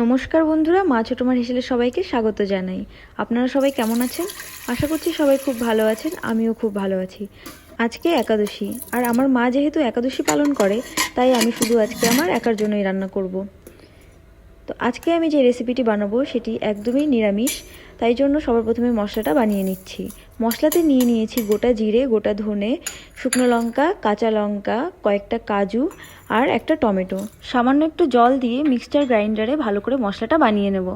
নমস্কার বন্ধুরা, মা ছোটোমার হিসেবে সবাইকে স্বাগত জানাই। আপনারা সবাই কেমন আছেন? আশা করছি সবাই খুব ভালো আছেন, আমিও খুব ভালো আছি। আজকে একাদশী, আর আমার মা যেহেতু একাদশী পালন করে, তাই আমি শুধু আজকে আমার একার জন্যই রান্না করব। তো আজকে আমি যে রেসিপিটি বানাবো সেটি একদমই নিরামিষ, তাই জন্য সবার প্রথমে মশলাটা বানিয়ে নিচ্ছি। মশলাতে নিয়ে নিয়েছি গোটা জিরে, গোটা ধনে, শুকনো লঙ্কা, কাঁচা লঙ্কা, কয়েকটা কাজু আর একটা টমেটো। সামান্য একটু জল দিয়ে মিক্সচার গ্রাইন্ডারে ভালো করে মশলাটা বানিয়ে নেব।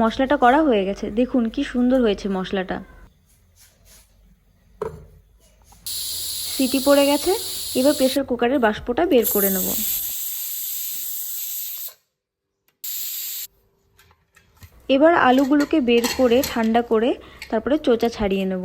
মশলাটা করা হয়ে গেছে। দেখুন কি সুন্দর হয়েছে মশলাটা। সিটি পড়ে গেছে, এবার প্রেশার কুকারের বাষ্পটা বের করে নেব। এবার আলুগুলোকে বের করে, ঠান্ডা করে, তারপরে চোচা ছাড়িয়ে নেব।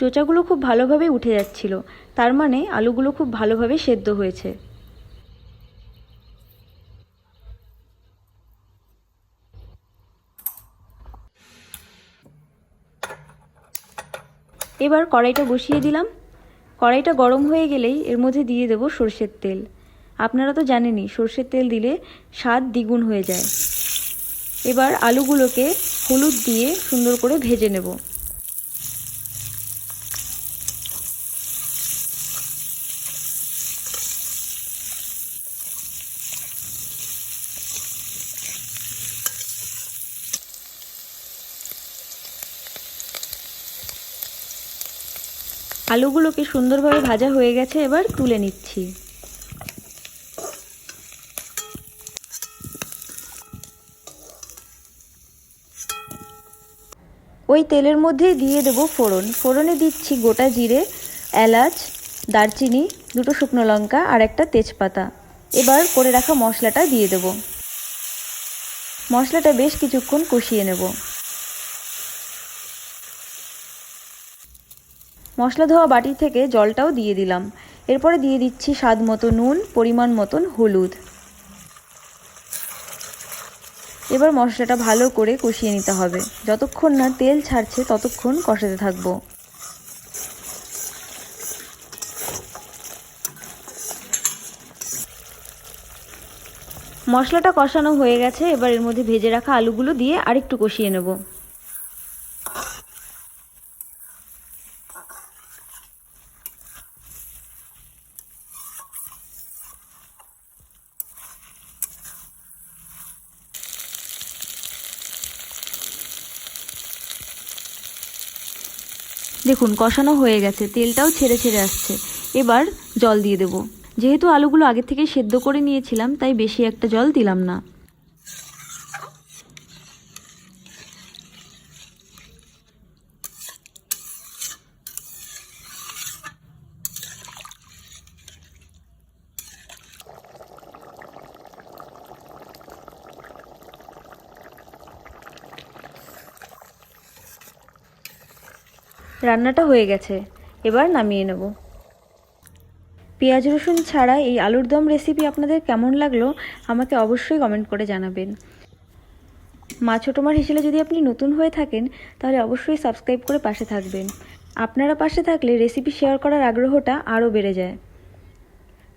চোচাগুলো খুব ভালোভাবে উঠে যাচ্ছিল। তার মানে আলুগুলো খুব ভালোভাবে সেদ্ধ হয়েছে। এবার কড়াইটা বসিয়ে দিলাম। কড়াইটা গরম হয়ে গেলেই এর মধ্যে দিয়ে দেবো সর্ষের তেল। আপনারা তো জানেনই, সর্ষের তেল দিলে স্বাদ দ্বিগুণ হয়ে যায়। এবার আলুগুলোকে হলুদ দিয়ে সুন্দর করে ভেজে নেব। আলুগুলোকে সুন্দরভাবে ভাজা হয়ে গেছে, এবার তুলে নিচ্ছি। ওই তেলের মধ্যে দিয়ে দেব ফোড়ন। ফোড়নে দিচ্ছি গোটা জিরে, এলাচ, দারচিনি, দুটো শুকনো লঙ্কা আর একটা তেজপাতা। এবার করে রাখা মশলাটা দিয়ে দেব। মশলাটা বেশ কিছুক্ষণ কষিয়ে নেব। মশলা ধোয়া বাটি থেকে জলটাও দিয়ে দিলাম। এরপরে দিয়ে দিচ্ছি স্বাদ মতো নুন, পরিমাণ মতন হলুদ। এবার মশলাটা ভালো করে কষিয়ে নিতে হবে। যতক্ষণ না তেল ছাড়ছে, ততক্ষণ কষাতে থাকব। মশলাটা কষানো হয়ে গেছে। এবার এর মধ্যে ভেজে রাখা আলুগুলো দিয়ে আরেকটু কষিয়ে নেব। দেখুন, কষানো হয়ে গেছে, তেলটাও ছেড়ে ছেড়ে আসছে। এবার জল দিয়ে দেব। যেহেতু আলুগুলো আগে থেকে সেদ্ধ করে নিয়েছিলাম, তাই বেশি একটা জল দিলাম না। রান্নাটা হয়ে গেছে। এবার নামিয়ে নেব। পেঁয়াজ রসুন ছাড়া এই আলুর দম রেসিপি আপনাদের কেমন লাগল, আমাকে অবশ্যই কমেন্ট করে জানাবেন। মা ছোটোমার হিসেবে যদি আপনি নতুন হয়ে থাকেন, তাহলে অবশ্যই সাবস্ক্রাইব করে পাশে থাকবেন। আপনারা পাশে থাকলে রেসিপি শেয়ার করার আগ্রহটা আরও বেড়ে যায়।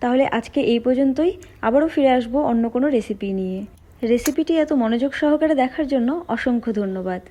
তাহলে আজকে এই পর্যন্তই। আবারও ফিরে আসব অন্য কোনো রেসিপি নিয়ে। রেসিপিটি এত মনোযোগ সহকারে দেখার জন্য অসংখ্য ধন্যবাদ।